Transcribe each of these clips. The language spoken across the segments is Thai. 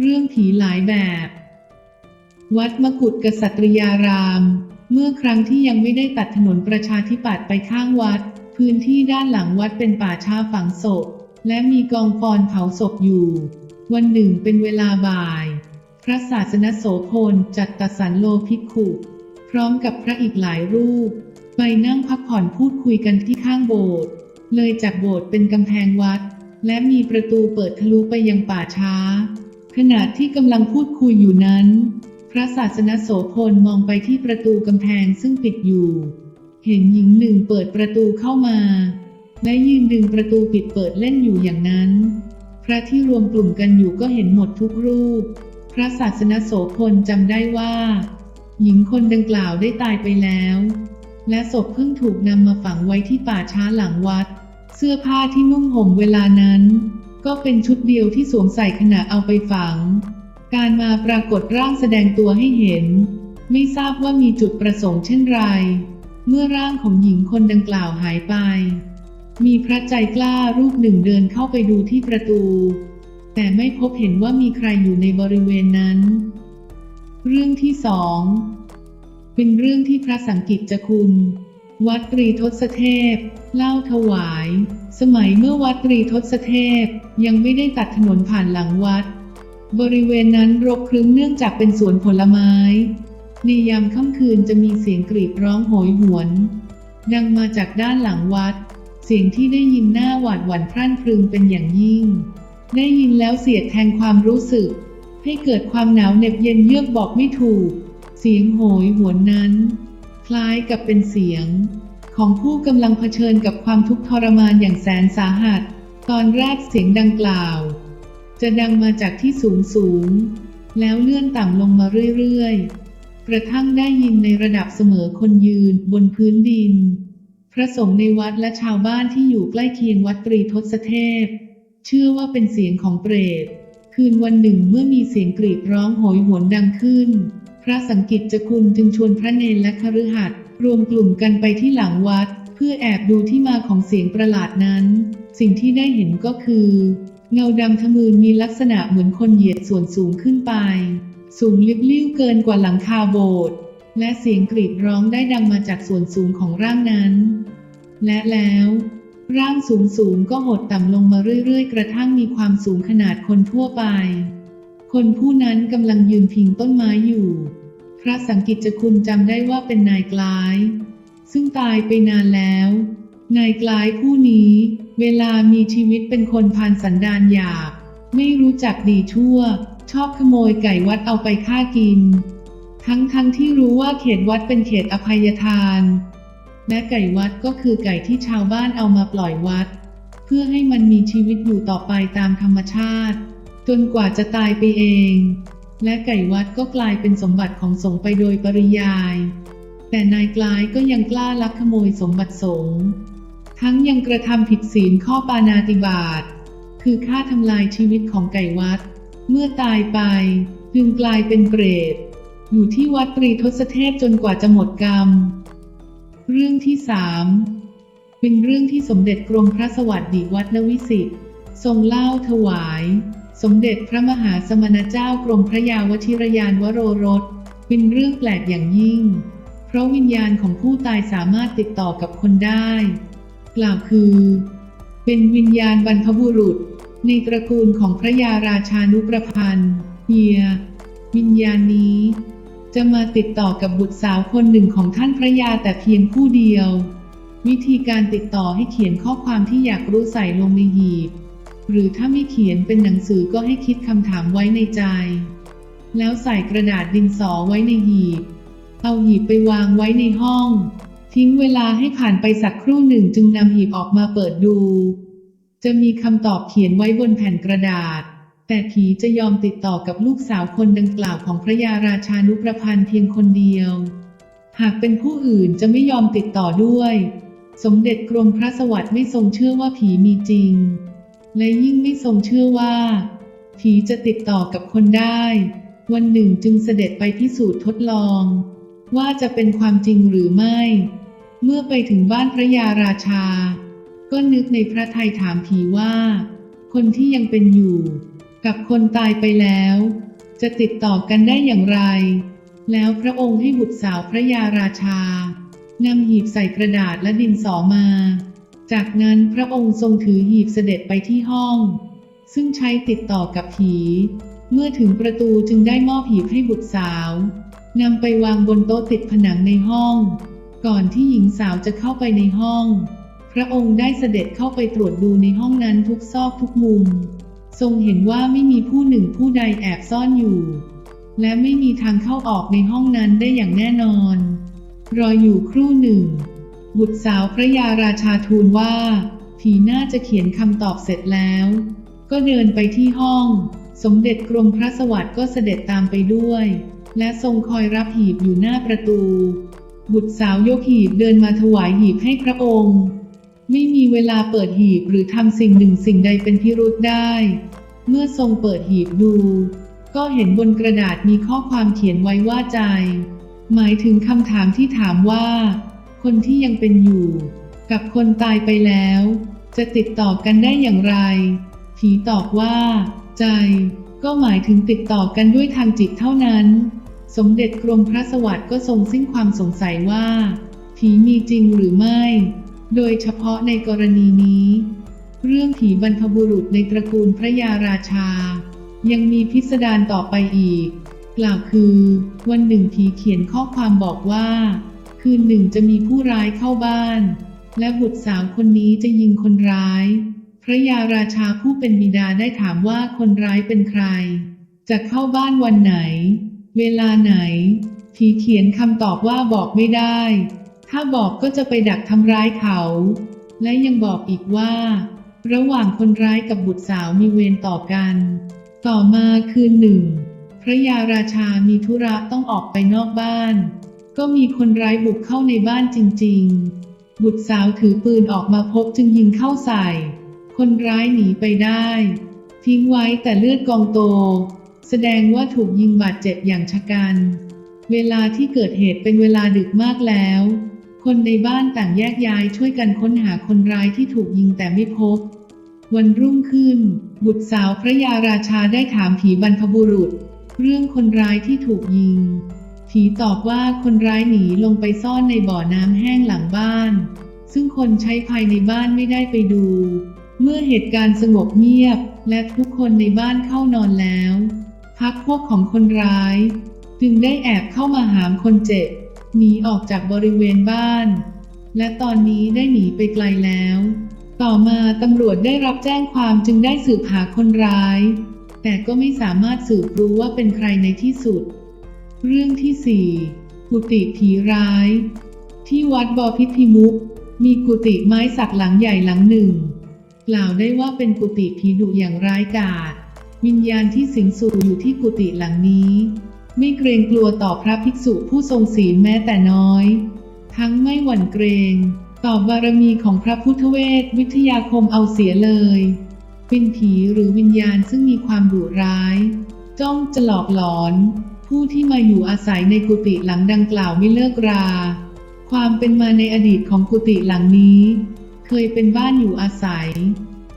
เรื่องผีหลายแบบ วัดมกุฎกษัตริยาราม เมื่อครั้งที่ยังไม่ได้ตัดถนนประชาธิปัตย์ไปข้างวัด พื้นที่ด้านหลังวัดเป็นป่าช้าฝังศพ และมีกองฟอนเผาศพอยู่ วันหนึ่งเป็นเวลาบ่าย พระศาสนโสพลจัดตสันโลภิกขุพร้อมกับพระอีกหลายรูป ไปนั่งพักผ่อนพูดคุยกันที่ข้างโบสถ์เลยจากโบสถ์เป็นกำแพงวัด และมีประตูเปิดทะลุไปยังป่าช้า ขณะที่กำลังพูดคุยอยู่นั้น พระศาสนโสพลมองไปที่ประตูกำแพงซึ่งปิดอยู่ เห็นหญิงหนึ่งเปิดประตูเข้ามา และยืนดึงประตูปิดเปิดเล่นอยู่อย่างนั้น พระที่รวมกลุ่มกันอยู่ก็เห็นหมดทุกรูป พระศาสนโสพลจำได้ว่า หญิงคนดังกล่าวได้ตายไปแล้ว และศพเพิ่งถูกนำมาฝังไว้ที่ป่าช้าหลังวัด เสื้อผ้าที่นุ่งห่มเวลานั้น ก็เป็นชุดเดียวที่สวมใส่ขณะเอาไปฝัง การมาปรากฏร่างแสดงตัวให้เห็น ไม่ทราบว่ามีจุดประสงค์เช่นไร เมื่อร่างของหญิงคนดังกล่าวหายไป มีพระใจกล้ารูปหนึ่งเดินเข้าไปดูที่ประตู แต่ไม่พบเห็นว่ามีใครอยู่ในบริเวณนั้น เรื่องที่สองเป็นเรื่องที่พระสังกิตจจคุณ วัดตรีทศเทพ เล่าถวาย สมัยเมื่อวัดตรีทศเทพ ยังไม่ได้ตัดถนนผ่านหลังวัด บริเวณนั้นรกครึ้มเนื่องจากเป็นสวนผลไม้ในยามค่ำคืนจะมีเสียงกรีดร้องโหยหวน ดังมาจากด้านหลังวัด เสียงที่ได้ยินหน้าหวาดหวั่นพรั่นพรึงเป็นอย่างยิ่ง ได้ยินแล้วเสียดแทงความรู้สึก ให้เกิดความหนาวเหน็บเย็นเยือกบอกไม่ถูก เสียงโหยหวนนั้น ล้ายกับเป็นเสียง ของผู้กำลังเผชิญกับความทุกข์ทรมานอย่างแสนสาหัส ตอนแรกเสียงดังกล่าว จะดังมาจากที่สูงสูง แล้วเลื่อนต่ำลงมาเรื่อยๆ กระทั่งได้ยินในระดับเสมอคนยืนบนพื้นดิน พระสงฆ์ในวัดและชาวบ้านที่อยู่ใกล้เคียงวัดตรีทศเทพ เชื่อว่าเป็นเสียงของเปรต คืนวันหนึ่งเมื่อมีเสียงกรีดร้องโหยหวนดังขึ้น ระสังกิจจคุณจึงชวนพระเนนและคฤหัสถ์รวมกลุ่มกันไปที่หลังวัด เพื่อแอบดูที่มาของเสียงประหลาดนั้น สิ่งที่ได้เห็นก็คือ เงาดำทะมึนมีลักษณะเหมือนคนเหยียดส่วนสูงขึ้นไป สูงลิบลิ่วเกินกว่าหลังคาโบสถ์และเสียงกรีดร้องได้ดังมาจากส่วนสูงของร่างนั้น และแล้ว ร่างสูงสูงก็หดต่ำลงมาเรื่อยๆ กระทั่งมีความสูงขนาดคนทั่วไป คนผู้นั้นกำลังยืนพิงต้นไม้อยู่ พระสังกิจจคุณจำได้ว่าเป็นนายกลาย ซึ่งตายไปนานแล้ว นายกลายผู้นี้ เวลามีชีวิตเป็นคนพานสันดานหยาบ ไม่รู้จักดีชั่ว ชอบขโมยไก่วัดเอาไปฆ่ากิน ทั้งทั้งที่รู้ว่าเขตวัดเป็นเขตอภัยทานและไก่วัดก็คือไก่ที่ชาวบ้านเอามาปล่อยวัด เพื่อให้มันมีชีวิตอยู่ต่อไปตามธรรมชาติ จนกว่าจะตายไปเอง และไก่วัดก็กลายเป็นสมบัติของสงฆ์ไปโดยปริยาย แต่นายกลายก็ยังกล้าลักขโมยสมบัติสงฆ์ทั้งยังกระทำผิดศีลข้อปานาติบาตคือฆ่าทำลายชีวิตของไก่วัด เมื่อตายไป จึงกลายเป็นเปรต อยู่ที่วัดตรีทศเทพจนกว่าจะหมดกรรม เรื่องที่สามเป็นเรื่องที่สมเด็จกรมพระสวัสดิวัดนวิสิตทรงเล่าถวาย สมเด็จพระมหาสมณเจ้ากรมพระยาวชิรยานวโรรส เป็นเรื่องแปลกอย่างยิ่ง เพราะวิญญาณของผู้ตายสามารถติดต่อกับคนได้ กล่าวคือ เป็นวิญญาณบรรพบุรุษ ในตระกูลของพระยาราชานุประพันธ์เฮีย วิญญาณนี้ จะมาติดต่อกับบุตรสาวคนหนึ่งของท่านพระยาแต่เพียงผู้เดียว วิธีการติดต่อให้เขียนข้อความที่อยากรู้ใส่ลงในหีบ หรือถ้าไม่เขียนเป็นหนังสือก็ให้คิดคำถามไว้ในใจ แล้วใส่กระดาษดินสอไว้ในหีบ เอาหีบไปวางไว้ในห้อง ทิ้งเวลาให้ผ่านไปสักครู่หนึ่งจึงนำหีบออกมาเปิดดู จะมีคำตอบเขียนไว้บนแผ่นกระดาษ แต่ผีจะยอมติดต่อกับลูกสาวคนดังกล่าวของพระยาราชานุประพันธ์เพียงคนเดียว หากเป็นผู้อื่นจะไม่ยอมติดต่อด้วย สมเด็จกรมพระสวัสดิ์ไม่ทรงเชื่อว่าผีมีจริง และยิ่งไม่ทรงเชื่อว่า ผีจะติดต่อกับคนได้ วันหนึ่งจึงเสด็จไปพิสูจน์ทดลอง ว่าจะเป็นความจริงหรือไม่ เมื่อไปถึงบ้านพระยาราชา ก็นึกในพระทัยถามผีว่า คนที่ยังเป็นอยู่ กับคนตายไปแล้ว จะติดต่อกันได้อย่างไร แล้วพระองค์ให้บุตรสาวพระยาราชานำหีบใส่กระดาษและดินสอมา จากนั้นพระองค์ทรงถือหีบเสด็จไปที่ห้อง ซึ่งใช้ติดต่อกับผี เมื่อถึงประตูจึงได้มอบหีบให้บุตรสาวนำไปวางบนโต๊ะติดผนังในห้อง ก่อนที่หญิงสาวจะเข้าไปในห้อง พระองค์ได้เสด็จเข้าไปตรวจดูในห้องนั้นทุกซอกทุกมุม ทรงเห็นว่าไม่มีผู้หนึ่งผู้ใดแอบซ่อนอยู่ และไม่มีทางเข้าออกในห้องนั้นได้อย่างแน่นอน รออยู่ครู่หนึ่ง บุตรสาวพระยาราชาทูลว่า ผีน่าจะเขียนคำตอบเสร็จแล้ว ก็เดินไปที่ห้อง สมเด็จกรมพระสวัสดิ์ก็เสด็จตามไปด้วย และทรงคอยรับหีบอยู่หน้าประตู บุตรสาวยกหีบเดินมาถวายหีบให้พระองค์ ไม่มีเวลาเปิดหีบหรือทำสิ่งหนึ่งสิ่งใดเป็นพิรุธได้ เมื่อทรงเปิดหีบดู ก็เห็นบนกระดาษมีข้อความเขียนไว้ว่าใจ หมายถึงคำถามที่ถามว่า คนที่ยังเป็นอยู่ กับคนตายไปแล้ว จะติดต่อกันได้อย่างไร ผีตอบว่า ใจ ก็หมายถึงติดต่อกันด้วยทางจิตเท่านั้น สมเด็จกรมพระสวัสดิ์ก็ทรงสิ้นความสงสัยว่า ผีมีจริงหรือไม่ โดยเฉพาะในกรณีนี้ เรื่องผีบรรพบุรุษในตระกูลพระยาราชา ยังมีพิสดารต่อไปอีก กล่าวคือ วันหนึ่งผีเขียนข้อความบอกว่า คืนหนึ่งจะมีผู้ร้ายเข้าบ้าน และบุตรสาวคนนี้จะยิงคนร้าย พระยาราชาผู้เป็นบิดาได้ถามว่าคนร้ายเป็นใคร จะเข้าบ้านวันไหน เวลาไหน ผีเขียนคำตอบว่าบอกไม่ได้ ถ้าบอกก็จะไปดักทำร้ายเขา และยังบอกอีกว่า ระหว่างคนร้ายกับบุตรสาวมีเวรต่อกัน ต่อมาคืนหนึ่ง พระยาราชามีธุระต้องออกไปนอกบ้าน ก็มีคนร้ายบุกเข้าในบ้านจริง ๆ บุตรสาวถือปืนออกมาพบจึงยิงเข้าใส่ คนร้ายหนีไปได้ ทิ้งไว้แต่เลือดกองโต แสดงว่าถูกยิงบาดเจ็บอย่างชะกัน เวลาที่เกิดเหตุเป็นเวลาดึกมากแล้ว คนในบ้านต่างแยกย้ายช่วยกันค้นหาคนร้ายที่ถูกยิงแต่ไม่พบ วันรุ่งขึ้น บุตรสาวพระยาราชาได้ถามผีบรรพบุรุษ เรื่องคนร้ายที่ถูกยิง ผีตอบว่าคนร้ายหนีลงไปซ่อนในบ่อน้ำแห้งหลังบ้าน ซึ่งคนใช้ภายในบ้านไม่ได้ไปดู เมื่อเหตุการณ์สงบเงียบ และทุกคนในบ้านเข้านอนแล้ว พักพวกของคนร้าย จึงได้แอบเข้ามาหามคนเจ็บหนีออกจากบริเวณบ้าน และตอนนี้ได้หนีไปไกลแล้ว ต่อมาตำรวจได้รับแจ้งความจึงได้สืบหาคนร้าย แต่ก็ไม่สามารถสืบรู้ว่าเป็นใครในที่สุด เรื่องที่สี่กุฏิผีร้าย ที่วัดบอพิพิมุก มีกุฏิไม้สักหลังใหญ่หลังหนึ่ง กล่าวได้ว่าเป็นกุฏิผีดุอย่างร้ายกาจวิญญาณที่สิงสู่อยู่ที่กุฏิหลังนี้ ไม่เกรงกลัวต่อพระภิกษุผู้ทรงศีลแม้แต่น้อย ทั้งไม่หวั่นเกรง ต่อบารมีของพระพุทธเวทวิทยาคมเอาเสียเลยเป็นผีหรือวิญญาณซึ่งมีความดุร้าย จ้องจะหลอกหลอน ผู้ที่มาอยู่อาศัยในกุฏิหลังดังกล่าวไม่เลิกรา ความเป็นมาในอดีตของกุฏิหลังนี้ เคยเป็นบ้านอยู่อาศัย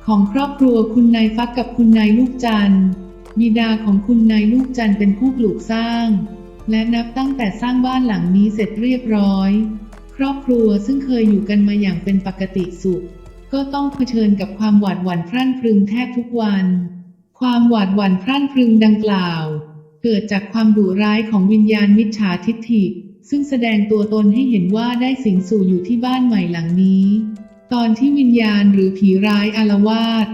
ของครอบครัวคุณนายฟักกับคุณนายลูกจันทร์บิดาของคุณนายลูกจันทร์เป็นผู้ปลูกสร้าง และนับตั้งแต่สร้างบ้านหลังนี้เสร็จเรียบร้อย ครอบครัวซึ่งเคยอยู่กันมาอย่างเป็นปกติสุข ก็ต้องเผชิญกับความหวาดหวั่นพรั่นพรึงแทบทุกวัน ความหวาดหวั่นพรั่นพรึงดังกล่าว เกิดจากความดุร้ายของวิญญาณมิจฉาทิฏฐิ ซึ่งแสดงตัวตนให้เห็นว่าได้สิงสู่อยู่ที่บ้านใหม่หลังนี้ ตอนที่วิญญาณหรือผีร้ายอารวาส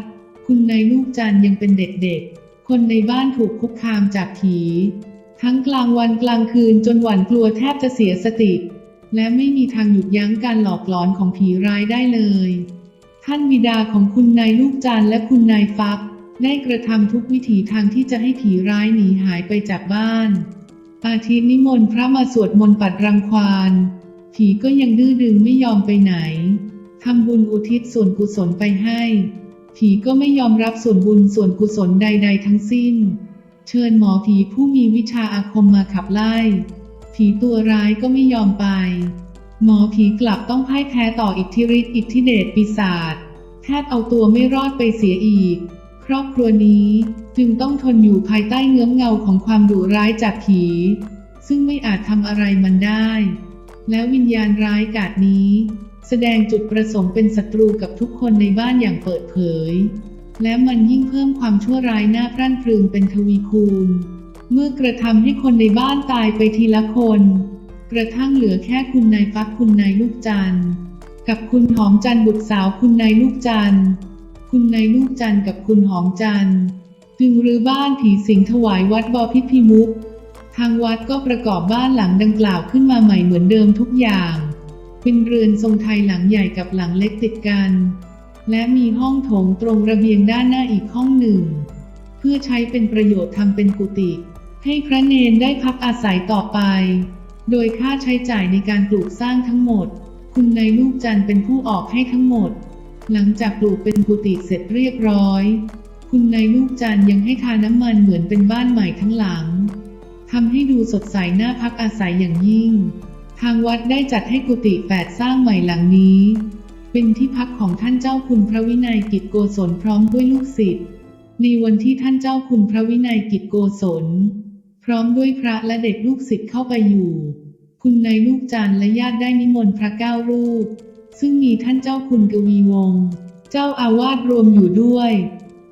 คุณนายลูกจันยังเป็นเด็กๆ คนในบ้านถูกคุกคามจากผี ทั้งกลางวันกลางคืนจนหวั่นกลัวแทบจะเสียสติ และไม่มีทางหยุดยั้งการหลอกหลอนของผีร้ายได้เลย ท่านบิดาของคุณนายลูกจันและคุณนายฟัก ได้กระทำทุกวิถีทางที่จะให้ผีร้ายหนีหายไปจากบ้าน อาทิตย์นิมนต์พระมาสวดมนต์ปัดรังควานผีก็ยังดื้อดึงไม่ยอมไปไหนทำบุญอุทิศส่วนกุศลไปให้ ผีก็ไม่ยอมรับส่วนบุญส่วนกุศลใด ๆ ทั้งสิ้น เชิญหมอผีผู้มีวิชาอาคมมาขับไล่ ผีตัวร้ายก็ไม่ยอมไป หมอผีกลับต้องพ่ายแพ้ต่ออิทธิฤทธิ์อิทธิเดชปีศาจแทบเอาตัวไม่รอดไปเสียอีก รอบครัวนี้จึงต้องทนอยู่ภายใต้เงื้อมเงาของความดุร้ายจากผี ซึ่งไม่อาจทำอะไรมันได้ แล้ววิญญาณร้ายกาจนี้ แสดงจุดประสงค์เป็นศัตรูกับทุกคนในบ้านอย่างเปิดเผย และมันยิ่งเพิ่มความชั่วร้ายหน้าพรั่นพรึงเป็นทวีคูณ เมื่อกระทำให้คนในบ้านตายไปทีละคน กระทั่งเหลือแค่คุณนายฟักคุณนายลูกจันทร์กับคุณหอมจันทร์บุตรสาวคุณนายลูกจันทร์ คุณนายลูกจันกับคุณหอมจันจึงรื้อบ้านผีสิงถวายวัดบอพิพิมุกทางวัดก็ประกอบบ้านหลังดังกล่าวขึ้นมาใหม่เหมือนเดิมทุกอย่าง เป็นเรือนทรงไทยหลังใหญ่กับหลังเล็กติดกัน และมีห้องโถงตรงระเบียงด้านหน้าอีกห้องหนึ่ง เพื่อใช้เป็นประโยชน์ทำเป็นกุฏิให้พระเนนได้พักอาศัยต่อไป โดยค่าใช้จ่ายในการปลูกสร้างทั้งหมด คุณนายลูกจันเป็นผู้ออกให้ทั้งหมด หลังจากปลูกเป็นกุฏิเสร็จเรียบร้อย คุณนายลูกจันยังให้ทาน้ำมันเหมือนเป็นบ้านใหม่ทั้งหลังทำให้ดูสดใสน่าพักอาศัยอย่างยิ่ง ทางวัดได้จัดให้กุฏิแปดสร้างใหม่หลังนี้ เป็นที่พักของท่านเจ้าคุณพระวินัยกิจโกศลพร้อมด้วยลูกศิษย์ ในวันที่ท่านเจ้าคุณพระวินัยกิจโกศล พร้อมด้วยพระและเด็กลูกศิษย์เข้าไปอยู่ คุณนายลูกจันและญาติได้นิมนต์พระเก้ารูป ซึ่งมีท่านเจ้าคุณกวีวงศ์เจ้าอาวาสรวมอยู่ด้วย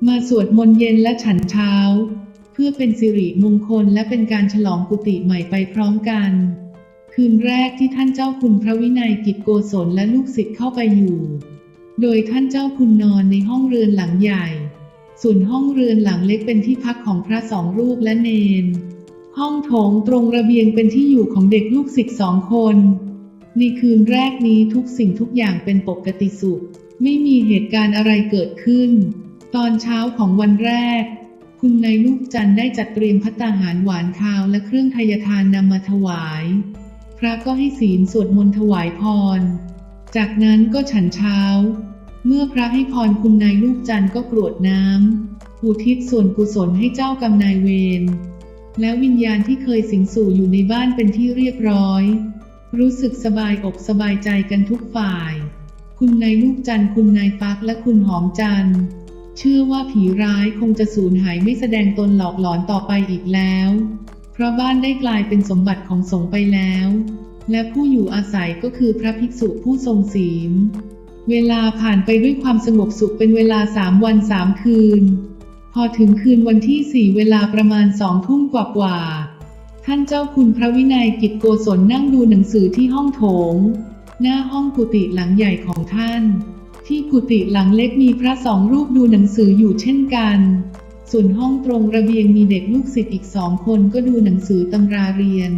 มาสวดมนต์เย็นและฉันเช้า เพื่อเป็นสิริมงคลและเป็นการฉลองกุฏิใหม่ไปพร้อมกัน คืนแรกที่ท่านเจ้าคุณพระวินัยกิจโกศลและลูกศิษย์เข้าไปอยู่ โดยท่านเจ้าคุณนอนในห้องเรือนหลังใหญ่ ส่วนห้องเรือนหลังเล็กเป็นที่พักของพระสองรูปและเนนห้องโถงตรงระเบียงเป็นที่อยู่ของเด็กลูกศิษย์สองคน ในคืนแรกนี้ทุกสิ่งทุกอย่างเป็นปกติสุข ไม่มีเหตุการณ์อะไรเกิดขึ้น ตอนเช้าของวันแรก คุณนายลูกจันได้จัดเตรียมพัตตาหารหวานคาวและเครื่องทายทานนำมาถวาย พระก็ให้ศีลสวดมนต์ถวายพร จากนั้นก็ฉันเช้า เมื่อพระให้พรคุณนายลูกจันก็กรวดน้ำอุทิศส่วนกุศลให้เจ้ากรรมนายเวรและวิญญาณที่เคยสิงสู่อยู่ในบ้านเป็นที่เรียบร้อย รู้สึกสบายอกสบายใจกันทุกฝ่าย คุณนายลูกจันคุณนายฟักและคุณหอมจันเชื่อว่าผีร้ายคงจะสูญหายไม่แสดงตนหลอกหลอนต่อไปอีกแล้ว เพราะบ้านได้กลายเป็นสมบัติของสงฆ์ไปแล้ว และผู้อยู่อาศัยก็คือพระภิกษุผู้ทรงศีล เวลาผ่านไปด้วยความสงบสุขเป็นเวลาสามวันสามคืน พอถึงคืนวันที่สี่เวลาประมาณสองทุ่มกว่าๆ ท่านเจ้าคุณพระวินัยกิจโกศลนั่งดูหนังสือที่ห้องโถง หน้าห้องกุฏิหลังใหญ่ของท่าน ที่กุฏิหลังเล็กมีพระสองรูปดูหนังสืออยู่เช่นกัน ส่วนห้องตรงระเบียงมีเด็กลูกศิษย์อีกสองคนก็ดูหนังสือตำราเรียน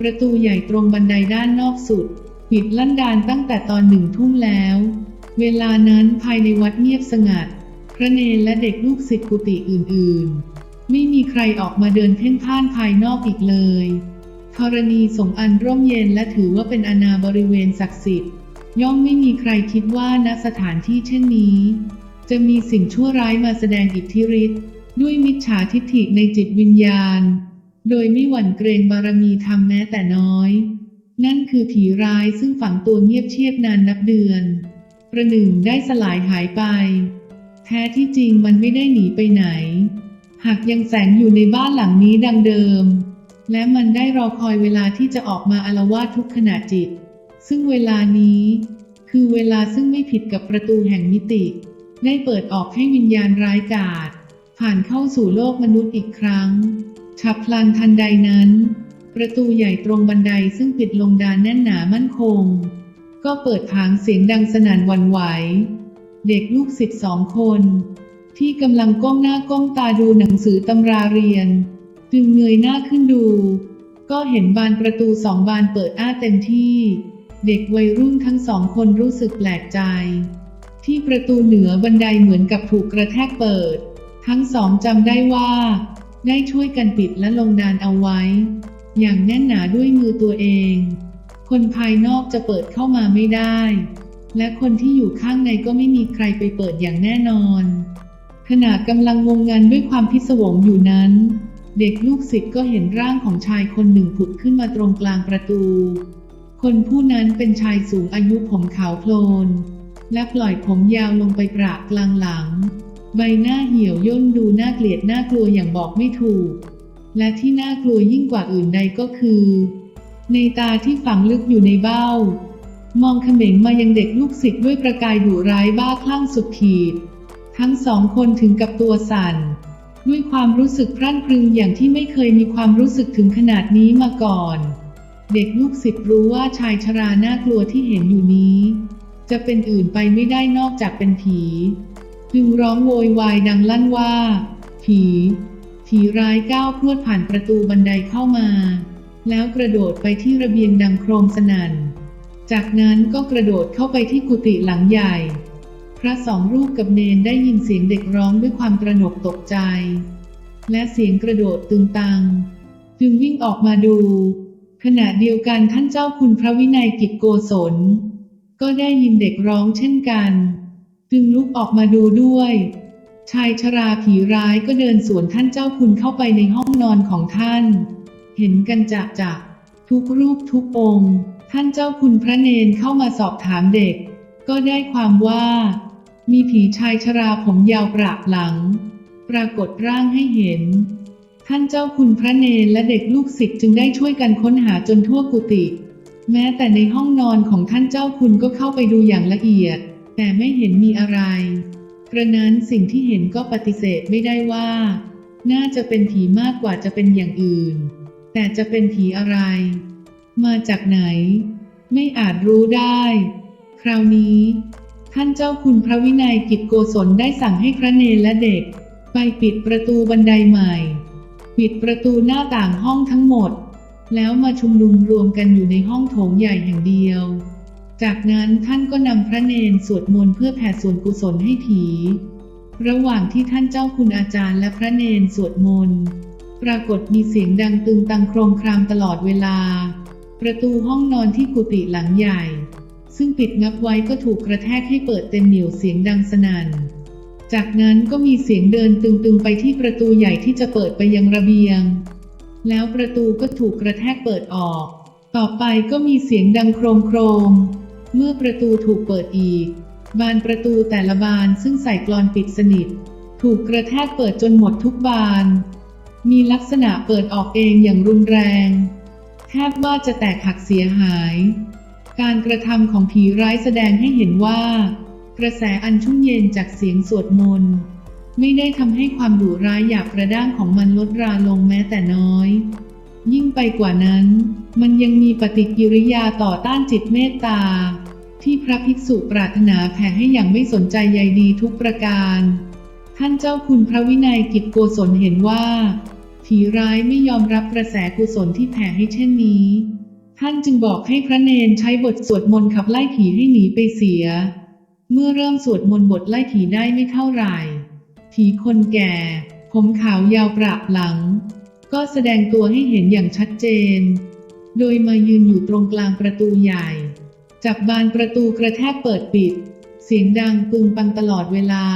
ประตูใหญ่ตรงบันไดด้านนอกสุด ปิดลั่นดานตั้งแต่ตอนหนึ่งทุ่มแล้ว เวลานั้นภายในวัดเงียบสงัด พระเนรและเด็กลูกศิษย์กุฏิอื่นๆ ไม่มีใครออกมาเดินเพ่นพ่านภายนอกอีกเลยธรณีสงอันร่มเย็นและถือว่าเป็นอาณาบริเวณศักดิ์สิทธิ์ ย่อมไม่มีใครคิดว่าณสถานที่เช่นนี้ จะมีสิ่งชั่วร้ายมาแสดงอิทธิฤทธิ์ด้วยมิจฉาทิฐิในจิตวิญญาณ โดยไม่หวั่นเกรงบารมีธรรมแม้แต่น้อย นั่นคือผีร้ายซึ่งฝังตัวเงียบเชียบนานนับเดือน ประหนึ่งได้สลายหายไป แท้ที่จริงมันไม่ได้หนีไปไหน หากยังแสงอยู่ในบ้านหลังนี้ดังเดิม และมันได้รอคอยเวลาที่จะออกมาอารวาสทุกขณะจิต ซึ่งเวลานี้ คือเวลาซึ่งไม่ผิดกับประตูแห่งมิติ ได้เปิดออกให้วิญญาณร้ายกาจผ่านเข้าสู่โลกมนุษย์อีกครั้ง ฉับพลันทันใดนั้น ประตูใหญ่ตรงบันไดซึ่งปิดลงดานแน่นหนามั่นคง ก็เปิดผางเสียงดังสนั่นวันไหว เด็กลูกศิษย์สองคน ที่กำลังก้มหน้าก้มตาดูหนังสือตำราเรียน จึงเงยหน้าขึ้นดู ก็เห็นบานประตูสองบานเปิดอ้าเต็มที่ เด็กวัยรุ่นทั้งสองคนรู้สึกแปลกใจ ที่ประตูเหนือบันไดเหมือนกับถูกกระแทกเปิด ทั้งสองจำได้ว่า ได้ช่วยกันปิดและลงดานเอาไว้ อย่างแน่นหนาด้วยมือตัวเอง คนภายนอกจะเปิดเข้ามาไม่ได้ และคนที่อยู่ข้างในก็ไม่มีใครไปเปิดอย่างแน่นอน ขณะกำลังงงงันด้วยความพิศวงอยู่นั้น เด็กลูกศิษย์ก็เห็นร่างของชายคนหนึ่งผุดขึ้นมาตรงกลางประตู คนผู้นั้นเป็นชายสูงอายุผมขาวโพลน และปล่อยผมยาวลงไปประกลางหลัง ใบหน้าเหี่ยวย่นดูน่าเกลียดน่ากลัวอย่างบอกไม่ถูก และที่น่ากลัวยิ่งกว่าอื่นใดก็คือ ในตาที่ฝังลึกอยู่ในเบ้า มองเขม็งมายังเด็กลูกศิษย์ด้วยประกายดุร้ายบ้าคลั่งสุดขีด ทั้งสองคนถึงกับตัวสั่น ด้วยความรู้สึกพรั่นพรึงอย่างที่ไม่เคยมีความรู้สึกถึงขนาดนี้มาก่อน เด็กลูกศิษย์รู้ว่าชายชราน่ากลัวที่เห็นอยู่นี้ จะเป็นอื่นไปไม่ได้นอกจากเป็นผี จึงร้องโวยวายดังลั่นว่า ผี ผีร้ายก้าวพรวดผ่านประตูบันไดเข้ามา แล้วกระโดดไปที่ระเบียงดังโครมสนั่น จากนั้นก็กระโดดเข้าไปที่กุฏิหลังใหญ่ พระสองรูปกับเนนได้ยินเสียงเด็กร้องด้วยความตระหนกตกใจ และเสียงกระโดดตึงตัง จึงวิ่งออกมาดู ขณะเดียวกันท่านเจ้าคุณพระวินัยกิจโกศล ก็ได้ยินเด็กร้องเช่นกัน จึงลุกออกมาดูด้วย ชายชราผีร้ายก็เดินสวนท่านเจ้าคุณเข้าไปในห้องนอนของท่าน เห็นกันจะจะทุกรูปทุกองค์ ท่านเจ้าคุณพระเนนเข้ามาสอบถามเด็ก ก็ได้ความว่า มีผีชายชราผมยาวประหลัง ปรากฏร่างให้เห็น ท่านเจ้าคุณพระเนนและเด็กลูกศิษย์จึงได้ช่วยกันค้นหาจนทั่วกุฏิแม้แต่ในห้องนอนของท่านเจ้าคุณก็เข้าไปดูอย่างละเอียด แต่ไม่เห็นมีอะไร กระนั้นสิ่งที่เห็นก็ปฏิเสธไม่ได้ว่า น่าจะเป็นผีมากกว่าจะเป็นอย่างอื่น แต่จะเป็นผีอะไร มาจากไหน ไม่อาจรู้ได้ คราวนี้ ท่านเจ้าคุณพระวินัยกิจโกศลได้สั่งให้พระเนรและเด็ก ไปปิดประตูบันไดใหม่ ปิดประตูหน้าต่างห้องทั้งหมด แล้วมาชุมนุมรวมกันอยู่ในห้องโถงใหญ่แห่งเดียว จากนั้นท่านก็นำพระเนนสวดมนต์เพื่อแผ่ส่วนกุศลให้ผี ระหว่างที่ท่านเจ้าคุณอาจารย์และพระเนนสวดมนต์ปรากฏมีเสียงดังตึงตังโครมครามตลอดเวลา ประตูห้องนอนที่กุฏิหลังใหญ่ ซึ่งปิดงับไว้ก็ถูกกระแทกให้เปิดเต็มเหนียวเสียงดังสนั่น จากนั้นก็มีเสียงเดินตึงๆไปที่ประตูใหญ่ที่จะเปิดไปยังระเบียง แล้วประตูก็ถูกกระแทกเปิดออก ต่อไปก็มีเสียงดังโครมโครม เมื่อประตูถูกเปิดอีก บานประตูแต่ละบานซึ่งใส่กลอนปิดสนิท ถูกกระแทกเปิดจนหมดทุกบาน มีลักษณะเปิดออกเองอย่างรุนแรงแทบว่าจะแตกหักเสียหาย การกระทำของผีร้ายแสดงให้เห็นว่า กระแสอันชุ่มเย็นจากเสียงสวดมนต์ไม่ได้ทำให้ความดุร้ายหยาบกระด้างของมันลดราลงแม้แต่น้อย ยิ่งไปกว่านั้น มันยังมีปฏิกิริยาต่อต้านจิตเมตตา ที่พระภิกษุปรารถนาแผ่ให้อย่างไม่สนใจใยดีทุกประการ ท่านเจ้าคุณพระวินัยกิจโกศลเห็นว่า ผีร้ายไม่ยอมรับกระแสกุศลที่แผ่ให้เช่นนี้ ท่านจึงบอกให้พระเนนใช้บทสวดมนต์ขับไล่ผีให้หนีไปเสีย เมื่อเริ่มสวดมนต์บทไล่ผีได้ไม่เท่าไหร่ ผีคนแก่ ผมขาวยาวประหลัง ก็แสดงตัวให้เห็นอย่างชัดเจน โดยมายืนอยู่ตรงกลางประตูใหญ่ จับบานประตูกระแทกเปิดปิด เสียงดังปึงปังตลอดเวลา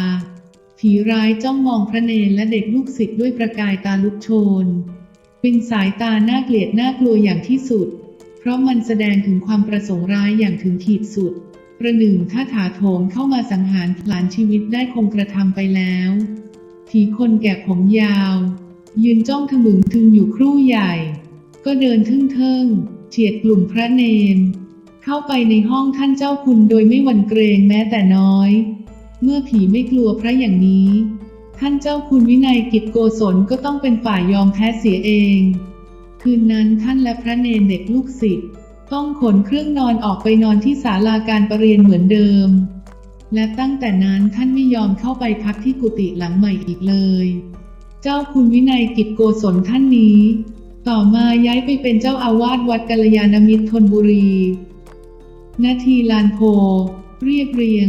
ผีร้ายจ้องมองพระเนรและเด็กลูกศิษย์ด้วยประกายตาลุกโชน เป็นสายตาน่าเกลียดน่ากลัวอย่างที่สุด เพราะมันแสดงถึงความประสงค์ร้ายอย่างถึงขีดสุด ประหนึ่งถ้าถาโถมเข้ามาสังหารผลานชีวิตได้คงกระทำไปแล้ว ผีคนแก่ผมยาว ยืนจ้องทะมึงทึงอยู่ครู่ใหญ่ ก็เดินทึ่งเทิงเฉียดกลุ่มพระเนน เข้าไปในห้องท่านเจ้าคุณโดยไม่หวั่นเกรงแม้แต่น้อย เมื่อผีไม่กลัวพระอย่างนี้ ท่านเจ้าคุณวินัยกิจโกศลก็ต้องเป็นฝ่ายยอมแพ้เสียเอง คืนนั้นท่านและพระเนนเด็กลูกศิษย์ต้องขนเครื่องนอนออกไปนอนที่ศาลาการประเรียนเหมือนเดิม และตั้งแต่นั้นท่านไม่ยอมเข้าไปพักที่กุฏิหลังใหม่อีกเลย เจ้าคุณวินัยกิจโกศลท่านนี้ ต่อมาย้ายไปเป็นเจ้าอาวาสวัดกัลยาณมิตรธนบุรี นาทีลานโพ เรียบเรียง